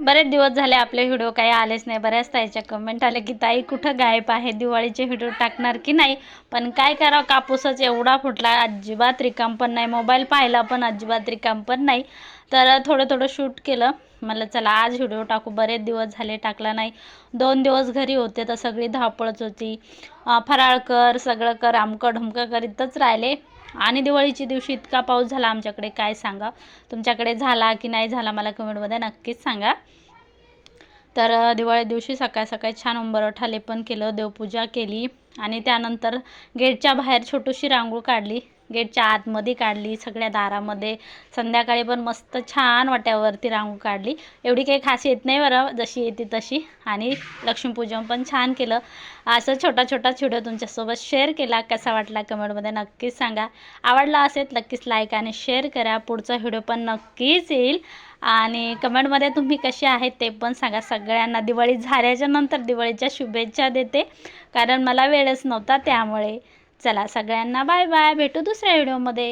बरेच दिवस झाले आपले व्हिडिओ काही आलेच नाही. बऱ्याच ताईच्या कमेंट आल्या की ताई कुठं गायब आहे? दिवाळीचे व्हिडिओ टाकणार की नाही? पण काय करावं? कापूसच एवढा फुटला. अजिबात रिकाम पण नाही. मोबाईल पाहिला पण अजिबात रिकाम पण नाही. तर थोडं थोडं शूट केलं. मला चला आज व्हिडिओ टाकू. बरेच दिवस झाले टाकला नाही. दोन दिवस घरी होते तर सगळी धावपळच होती. फराळ कर सगळं कर आमकं ढुमकं करीतच राहिले. आणि दिवाळीच्या दिवशी इतका पाऊस झाला आमच्याकडे काय सांगा? तुमच्याकडे झाला की नाही झाला मला कमेंटमध्ये नक्कीच सांगा. तर दिवाळी दिवशी सकाळ सकाळी छान उंबरठा लेपन केलं देवपूजा केली आणि त्यानंतर गेटच्या बाहेर छोटीशी रांगोळ काढली. गेटच्या आतमध्ये काढली सगळ्या दारामध्ये. संध्याकाळी पण मस्त छान वाट्यावरती रांगोळ काढली. एवढी काही खास येत नाही बरं जशी येते तशी. आणि लक्ष्मीपूजन पण छान केलं. असं छोटा छोटा व्हिडिओ तुमच्यासोबत शेअर केला. कसा वाटला कमेंटमध्ये नक्कीच सांगा. आवडला असेल नक्कीच लाईक आणि शेअर करा. पुढचा व्हिडिओ पण नक्कीच येईल. आणि कमेंटमध्ये तुम्ही कसे आहेत ते पण सांगा. सगळ्यांना दिवाळी झाल्याच्यानंतर दिवाळीच्या शुभेच्छा देते. कारण मला वेळच नव्हता त्यामुळे. चला सगळ्यांना बाय बाय. भेटू दुसऱ्या व्हिडिओमध्ये.